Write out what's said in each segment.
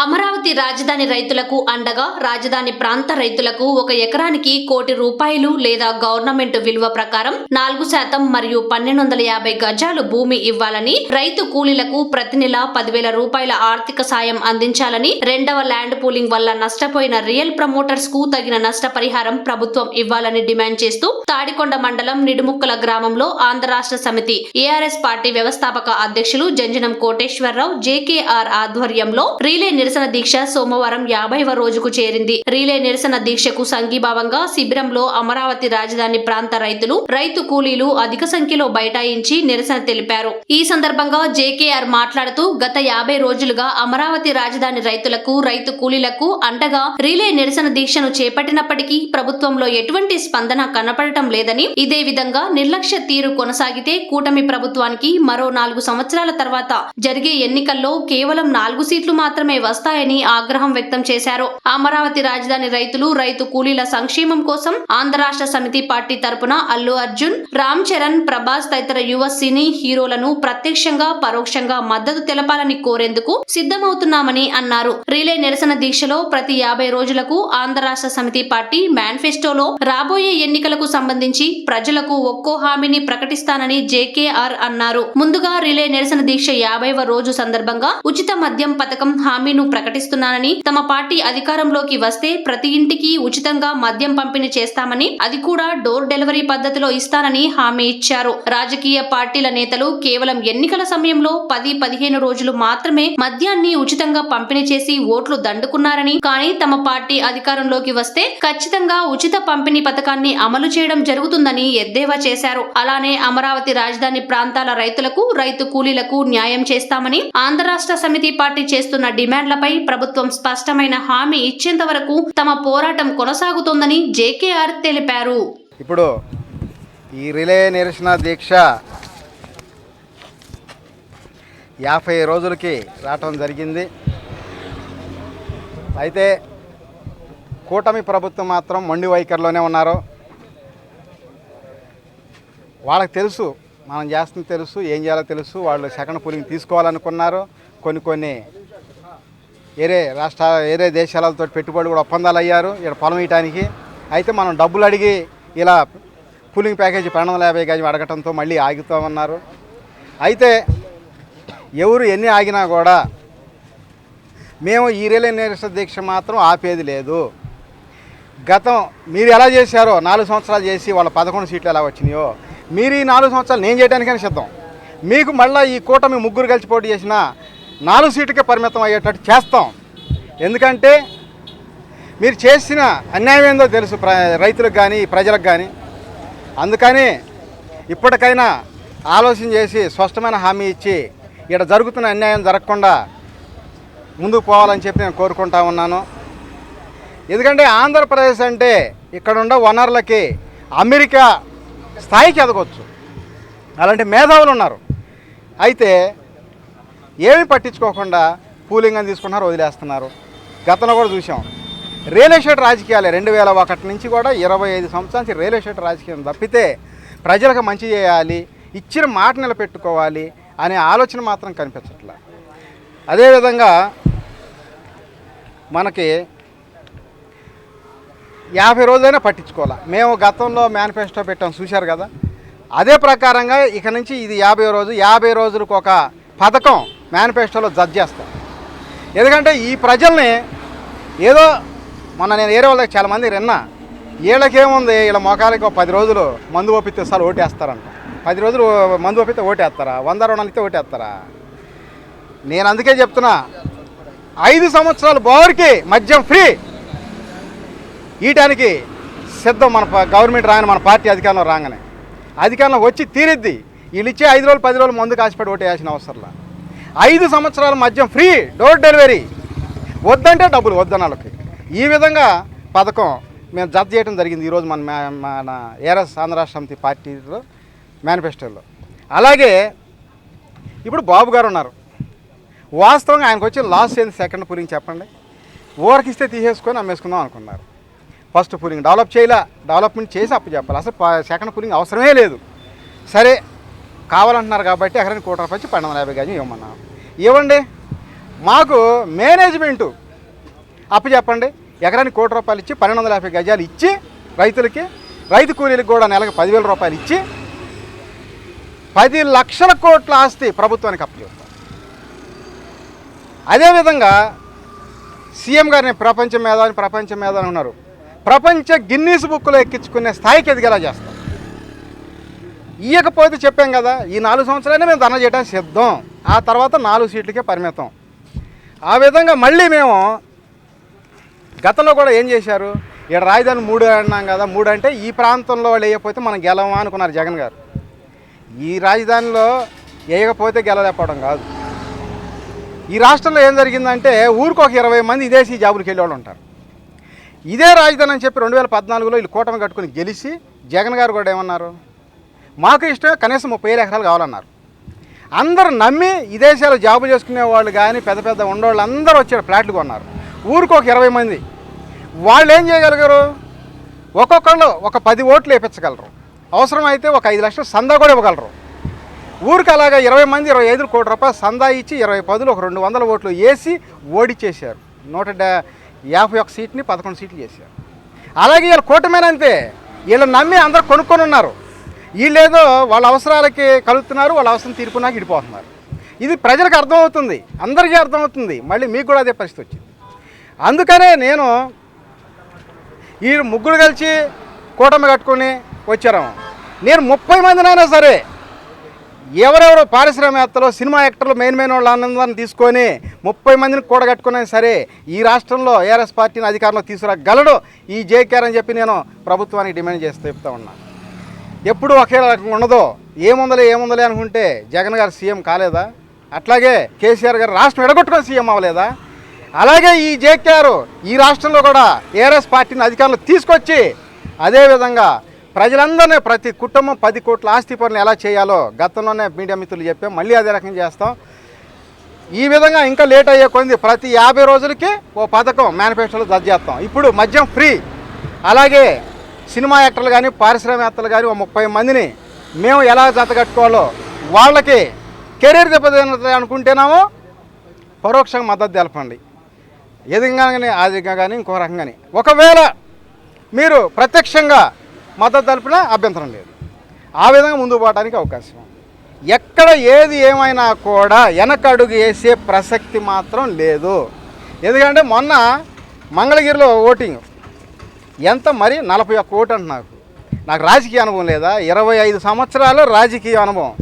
అమరావతి రాజధాని రైతులకు అండగా రాజధాని ప్రాంత రైతులకు ఒక ఎకరానికి కోటి రూపాయలు లేదా గవర్నమెంట్ విలువ ప్రకారం నాలుగు శాతం మరియు పన్నెండు వందల యాభై గజాలు భూమి ఇవ్వాలని రైతు కూలీలకు ప్రతి నెల పదివేల రూపాయల ఆర్థిక సాయం అందించాలని రెండవ ల్యాండ్ పూలింగ్ వల్ల నష్టపోయిన రియల్ ప్రమోటర్స్కు తగిన నష్టపరిహారం ప్రభుత్వం ఇవ్వాలని డిమాండ్ చేస్తూ తాడికొండ మండలం నిడుముక్కల గ్రామంలో ఆంధ్ర రాష్ట్ర సమితి ఏఆర్ఎస్ పార్టీ వ్యవస్థాపక అధ్యక్షులు జంజనం కోటేశ్వరరావు జేకేఆర్ ఆధ్వర్యంలో రీలే నిరసన నిరసన దీక్ష సోమవారం యాభైవ రోజుకు చేరింది. రీలే నిరసన దీక్షకు సంఘీభావంగా శిబిరంలో అమరావతి రాజధాని ప్రాంత రైతులు రైతు కూలీలు అధిక సంఖ్యలో బైఠాయించి నిరసన తెలిపారు. ఈ సందర్భంగా జేకేఆర్ మాట్లాడుతూ గత యాభై రోజులుగా అమరావతి రాజధాని రైతులకు రైతు కూలీలకు అండగా రీలే నిరసన దీక్షను చేపట్టినప్పటికీ ప్రభుత్వంలో ఎటువంటి స్పందన కనపడటం లేదని ఇదే విధంగా నిర్లక్ష్య తీరు కొనసాగితే కూటమి ప్రభుత్వానికి మరో నాలుగు సంవత్సరాల తర్వాత జరిగే ఎన్నికల్లో కేవలం నాలుగు సీట్లు మాత్రమే వస్తాయి. వస్తాయని ఆగ్రహం వ్యక్తం చేశారు. అమరావతి రాజధాని రైతులు రైతు కూలీల సంక్షేమం కోసం ఆంధ్ర రాష్ట్ర సమితి పార్టీ తరపున అల్లు అర్జున్ రామ్ చరణ్ ప్రభాస్ తదితర యువ సినీ హీరోలను ప్రత్యక్షంగా పరోక్షంగా మద్దతు తెలపాలని కోరేందుకు సిద్ధమవుతున్నామని అన్నారు. రిలే నిరసన దీక్షలో ప్రతి యాభై రోజులకు ఆంధ్ర రాష్ట్ర సమితి పార్టీ మేనిఫెస్టోలో రాబోయే ఎన్నికలకు సంబంధించి ప్రజలకు ఒక్కో హామీని ప్రకటిస్తానని జేకేఆర్ అన్నారు. ముందుగా రిలే నిరసన దీక్ష యాభైవ రోజు సందర్భంగా ఉచిత మద్యం పథకం హామీను ప్రకటిస్తున్నానని తమ పార్టీ అధికారంలోకి వస్తే ప్రతి ఇంటికి ఉచితంగా మద్యం పంపిణీ చేస్తామని అది కూడా డోర్ డెలివరీ పద్ధతిలో ఇస్తానని హామీ ఇచ్చారు. రాజకీయ పార్టీల నేతలు కేవలం ఎన్నికల సమయంలో పది పదిహేను రోజులు మాత్రమే మద్యాన్ని ఉచితంగా పంపిణీ చేసి ఓట్లు దండుకున్నారని కానీ తమ పార్టీ అధికారంలోకి వస్తే ఖచ్చితంగా ఉచిత పంపిణీ పథకాన్ని అమలు చేయడం జరుగుతుందని ఎద్దేవా చేశారు. అలానే అమరావతి రాజధాని ప్రాంతాల రైతులకు రైతు కూలీలకు న్యాయం చేస్తామని ఆంధ్ర రాష్ట్ర సమితి పార్టీ చేస్తున్న డిమాండ్లపై ప్రభుత్వం స్పష్టమైన హామీ ఇచ్చేంత వరకు తమ పోరాటం కొనసాగుతోందని జేకేఆర్ తెలిపారు. ఇప్పుడు ఈ రిలే నిరసన దీక్ష యాభై రోజులకి రావటం జరిగింది. అయితే కూటమి ప్రభుత్వం మాత్రం మొండి వైఖరిలోనే ఉన్నారు. వాళ్ళకి తెలుసు మనం చేస్తుంది తెలుసు ఏం చేయాలో తెలుసు వాళ్ళు సెకండ్ పూలింగ్ తీసుకోవాలనుకున్నారు. కొన్ని కొన్ని వేరే రాష్ట్ర వేరే దేశాలతో పెట్టుబడి కూడా ఒప్పందాలు అయ్యారు ఇక్కడ పొలం వేయటానికి అయితే మనం డబ్బులు అడిగి ఇలా కూలింగ్ ప్యాకేజీ పన్నెండు వందల యాభై గజం అడగటంతో మళ్ళీ ఆగుతామన్నారు అయితే ఎవరు ఎన్ని ఆగినా కూడా మేము ఈ రేలే నిరసన దీక్ష మాత్రం ఆపేది లేదు. గతం మీరు ఎలా చేశారో నాలుగు సంవత్సరాలు చేసి వాళ్ళ పదకొండు సీట్లు ఎలా వచ్చినాయో మీరు ఈ నాలుగు సంవత్సరాలు నేను చేయడానికైనా సిద్ధం. మీకు మళ్ళీ ఈ కూటమి ముగ్గురు కలిసి పోటీ చేసినా నాలుగు సీటుకే పరిమితం అయ్యేటట్టు చేస్తాం. ఎందుకంటే మీరు చేసిన అన్యాయం ఏందో తెలుసు ప్ర రైతులకు కానీ ప్రజలకు కానీ అందుకని ఇప్పటికైనా ఆలోచన చేసి స్పష్టమైన హామీ ఇచ్చి ఇక్కడ జరుగుతున్న అన్యాయం జరగకుండా ముందుకు పోవాలని చెప్పి నేను కోరుకుంటా ఉన్నాను. ఎందుకంటే ఆంధ్రప్రదేశ్ అంటే ఇక్కడ ఉన్న వనరులకి అమెరికా స్థాయికి ఎదగవచ్చు అలాంటి మేధావులు ఉన్నారు. అయితే ఏమీ పట్టించుకోకుండా పూలింగ్ అని తీసుకుంటున్నారు వదిలేస్తున్నారు. గతంలో కూడా చూసాం. రియల్ ఎస్టేట్ రాజకీయాలే. రెండు వేల ఒకటి నుంచి కూడా ఇరవై ఐదు సంవత్సరాల నుంచి రియల్ ఎస్టేట్ రాజకీయం తప్పితే ప్రజలకు మంచి చేయాలి ఇచ్చిన మాట నిలబెట్టుకోవాలి అనే ఆలోచన మాత్రం కనిపించట్లే. అదేవిధంగా మనకి యాభై రోజులైనా పట్టించుకోవాలి. మేము గతంలో మేనిఫెస్టో పెట్టాం చూశారు కదా. అదే ప్రకారంగా ఇక నుంచి ఇది యాభై రోజు యాభై రోజులకు ఒక పథకం మేనిఫెస్టోలో జడ్జ్ చేస్తారు ఎందుకంటే ఈ ప్రజల్ని ఏదో మొన్న నేను ఏరే వాళ్ళకి చాలామంది విన్నా వీళ్ళకేముంది వీళ్ళ మొఖాలకి ఒక పది రోజులు మందు ఒప్పితే సార్ ఓటేస్తారంట. పది రోజులు మందు ఒప్పితే ఓటేస్తారా? వంద రుణాలు ఇస్తే ఓటేస్తారా? నేను అందుకే చెప్తున్నా ఐదు సంవత్సరాలు బోర్కి మద్యం ఫ్రీ. ఈటానికి సిద్ధం మన గవర్నమెంట్ రాగానే మన పార్టీ అధికారంలో రాగానే. అధికారంలో వచ్చి తీరిద్ది. వీళ్ళు ఇచ్చే ఐదు రోజులు పది రోజులు ముందు కాసిపెట్టి ఓటు వేయాల్సిన అవసరంలా. ఐదు సంవత్సరాల మద్యం ఫ్రీ డోర్ డెలివరీ. వద్దంటే డబ్బులు వద్దన్న వాళ్ళకి ఈ విధంగా పథకం మేము జత చేయడం జరిగింది ఈరోజు మన మన ఏరస్ ఆంధ్ర సమితి పార్టీలో మేనిఫెస్టోలో. అలాగే ఇప్పుడు బాబు గారు ఉన్నారు. వాస్తవంగా ఆయనకు వచ్చి లాస్ట్ ఏంది? సెకండ్ పూలింగ్ చెప్పండి. ఓవర్కి తీసేసుకొని అమ్మేసుకుందాం అనుకున్నారు. ఫస్ట్ పూలింగ్ డెవలప్ చేయలే డెవలప్మెంట్ చేసి అప్పు చెప్పాలి. అసలు సెకండ్ పూలింగ్ అవసరమే లేదు. సరే కావాలంటున్నారు కాబట్టి ఎకరానికి కోటి రూపాయలు పన్నెండు వందల యాభై గజం ఇవ్వమన్నాం ఇవ్వండి. మాకు మేనేజ్మెంటు అప్పు చెప్పండి. ఎకరానికి కోటి రూపాయలు ఇచ్చి పన్నెండు వందల యాభై గజాలు ఇచ్చి రైతులకి రైతు కూలీలకు కూడా నెలకు పదివేల రూపాయలు ఇచ్చి పది లక్షల కోట్ల ఆస్తి ప్రభుత్వానికి అప్పచెప్తాం అదేవిధంగా సీఎం గారిని ప్రపంచ మేధాని ప్రపంచ మేధాని ఉన్నారు ప్రపంచ గిన్నీస్ బుక్లో ఎక్కించుకునే స్థాయికి ఎదిగేలా చేస్తాం ఇయ్యకపోతే చెప్పాం కదా ఈ నాలుగు సంవత్సరాలే మేము ధన చేయడానికి సిద్ధం. ఆ తర్వాత నాలుగు సీట్లకే పరిమితం. ఆ విధంగా మళ్ళీ మేము గతంలో కూడా ఏం చేశారు? ఇక్కడ రాజధాని మూడు అన్నాం కదా మూడు అంటే ఈ ప్రాంతంలో వాళ్ళు వేయకపోతే మనం గెలవా అనుకున్నారు జగన్ గారు. ఈ రాజధానిలో వేయకపోతే గెలలేకపోవడం కాదు. ఈ రాష్ట్రంలో ఏం జరిగిందంటే ఊరికి ఒక ఇరవై మంది విదేశీ జాబులకు వెళ్ళేవాళ్ళు ఉంటారు. ఇదే రాజధాని అని చెప్పి రెండు వేల పద్నాలుగులో వీళ్ళు కూటమి కట్టుకుని గెలిచి జగన్ గారు కూడా ఏమన్నారు? మాకు ఇష్టం కనీసం ముప్పై వేల ఎకరాలు కావాలన్నారు. అందరూ నమ్మి విదేశాలు జాబు చేసుకునే వాళ్ళు కానీ పెద్ద పెద్ద ఉండేవాళ్ళు అందరూ వచ్చారు ఫ్లాట్లు కొన్నారు. ఊరికి ఒక ఇరవై మంది. వాళ్ళు ఏం చేయగలిగారు? ఒక్కొక్కళ్ళు ఒక పది ఓట్లు వేయించగలరు అవసరమైతే ఒక ఐదు లక్షలు సందా కూడా ఇవ్వగలరు. ఊరికి అలాగా ఇరవై మంది ఇరవై ఐదు కోటి రూపాయలు సందా ఇచ్చి ఇరవై పదులు ఒక రెండు వందల ఓట్లు వేసి ఓడిచ్చేశారు నూట యాభై ఒక సీట్ని పదకొండు సీట్లు చేశారు. అలాగే వీళ్ళు కూటమేనంతే. వీళ్ళు నమ్మి అందరు కొనుక్కొని ఉన్నారు. వీళ్ళేదో వాళ్ళ అవసరాలకి కలుగుతున్నారు వాళ్ళ అవసరం తీర్పునాకి ఇడిపోతున్నారు. ఇది ప్రజలకు అర్థమవుతుంది అందరికీ అర్థమవుతుంది. మళ్ళీ మీకు కూడా అదే పరిస్థితి వచ్చింది. అందుకనే నేను ఈ ముగ్గురు కలిసి కూటమి కట్టుకొని వచ్చారు నేను ముప్పై మందినైనా సరే ఎవరెవరు పారిశ్రామికవేత్తలు సినిమా యాక్టర్లు మెయిన్ మెయిన్ వాళ్ళ ఆనందాన్ని తీసుకొని ముప్పై మందిని కూడగట్టుకున్నా సరే ఈ రాష్ట్రంలో ఏఆర్ఎస్ పార్టీని అధికారంలో తీసుకురాగలడు. ఈ జేకేఆర్ అని చెప్పి నేను ప్రభుత్వానికి డిమాండ్ చేసి చెప్తా ఉన్నాను ఎప్పుడు ఒకే రకంగా ఉండదో ఏముందలే ఏముందలే అనుకుంటే జగన్ గారు సీఎం కాలేదా? అట్లాగే కేసీఆర్ గారు రాష్ట్రం ఎడగొట్టుకొని సీఎం అవ్వలేదా? అలాగే ఈ జేకేఆర్ ఈ రాష్ట్రంలో కూడా ఏఆర్ఎస్ పార్టీని అధికారంలో తీసుకొచ్చి అదేవిధంగా ప్రజలందరినీ ప్రతి కుటుంబం పది కోట్ల ఆస్తి పనులు ఎలా చేయాలో గతంలోనే మీడియా మిత్రులు చెప్పాం మళ్ళీ అదే రకంగా చేస్తాం. ఈ విధంగా ఇంకా లేట్ అయ్యే కొంది ప్రతి యాభై రోజులకి ఓ పథకం మేనిఫెస్టోలో దర్జ చేస్తాం. ఇప్పుడు మద్యం ఫ్రీ. అలాగే సినిమా యాక్టర్లు కానీ పారిశ్రామికవేత్తలు కానీ ముప్పై మందిని మేము ఎలా జతగట్టుకోవాలో వాళ్ళకి కెరీర్ దెబ్బతిన్నది అనుకుంటేనేమో పరోక్షంగా మద్దతు తెలపండి. ఏదిగా కానీ ఆదిగా కానీ ఇంకో రకంగా కానీ. ఒకవేళ మీరు ప్రత్యక్షంగా మద్దతు తెలిపినా అభ్యంతరం లేదు. ఆ విధంగా ముందుకు పోవడానికి అవకాశం ఎక్కడ ఏది ఏమైనా కూడా వెనకడుగు వేసే ప్రసక్తి మాత్రం లేదు. ఎందుకంటే మొన్న మంగళగిరిలో ఓటింగ్ ఎంత మరి? నలభై ఒక్క కోటి అంట నాకు నాకు రాజకీయ అనుభవం లేదా? ఇరవై ఐదు సంవత్సరాలు రాజకీయ అనుభవం.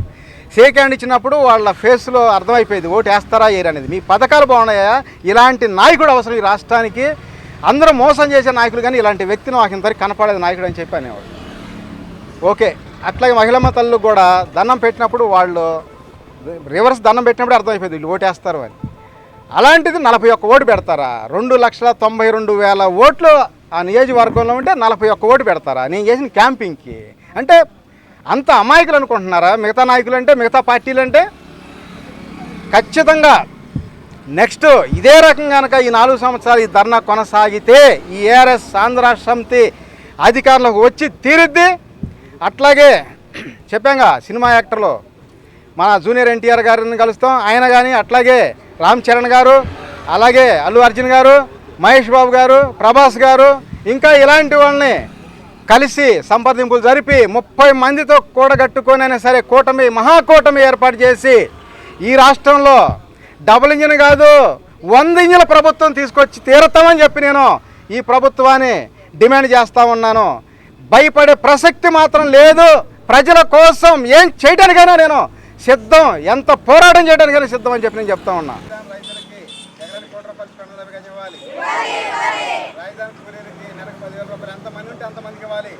షేక్ హ్యాండ్ ఇచ్చినప్పుడు వాళ్ళ ఫేస్లో అర్థమైపోయింది ఓటు వేస్తారా ఏరు అనేది. మీ పథకాలు బాగున్నాయా? ఇలాంటి నాయకుడు అవసరం ఈ రాష్ట్రానికి. అందరూ మోసం చేసే నాయకులు కానీ ఇలాంటి వ్యక్తిని నాకు ఇంతవరకు కనపడేది నాయకుడు అని చెప్పి అనేవాడు ఓకే. అట్లాగే మహిళమ్మ తల్లు కూడా దండం పెట్టినప్పుడు వాళ్ళు రివర్స్ దండం పెట్టినప్పుడు అర్థమైపోయింది వీళ్ళు ఓటేస్తారు అని. అలాంటిది నలభై ఒక్క ఓటు పెడతారా? రెండు లక్షల తొంభై రెండు వేల ఓట్లు ఆ నియోజకవర్గంలో ఉంటే నలభై ఒక్క ఓటు పెడతారా? నేను చేసిన క్యాంపింగ్కి. అంటే అంత అమాయకులు అనుకుంటున్నారా? మిగతా నాయకులు అంటే మిగతా పార్టీలు అంటే ఖచ్చితంగా నెక్స్ట్ ఇదే రకంగా కనుక ఈ నాలుగు సంవత్సరాలు ఈ ధర్నా కొనసాగితే ఈ ఏఆర్ఎస్ ఆంధ్ర రాష్ట్ర సమితి అధికారంలోకి వచ్చి తీరుద్ది. అట్లాగే చెప్పాంగా సినిమా యాక్టర్లు మన జూనియర్ ఎన్టీఆర్ గారిని కలుస్తాం. ఆయన కానీ అట్లాగే రామ్ చరణ్ గారు అలాగే అల్లు అర్జున్ గారు మహేష్ బాబు గారు ప్రభాస్ గారు ఇంకా ఇలాంటి వాళ్ళని కలిసి సంప్రదింపులు జరిపి ముప్పై మందితో కూడగట్టుకొని అయినా సరే కూటమి మహాకూటమి ఏర్పాటు చేసి ఈ రాష్ట్రంలో డబుల్ ఇంజిన్ కాదు వంద ఇంజిన్ల ప్రభుత్వం తీసుకొచ్చి తీరుతామని చెప్పి నేను ఈ ప్రభుత్వాన్ని డిమాండ్ చేస్తూ ఉన్నాను. భయపడే ప్రసక్తి మాత్రం లేదు. ప్రజల కోసం ఏం చేయడానికైనా నేను సిద్ధం ఎంత పోరాటం చేయడానికైనా సిద్ధం అని చెప్పి నేను చెప్తా ఉన్నా. రాజధాని కూలీలకి నెలకు పదివేల రూపాయలు ఎంతమంది ఉంటే అంతమందికి ఇవ్వాలి.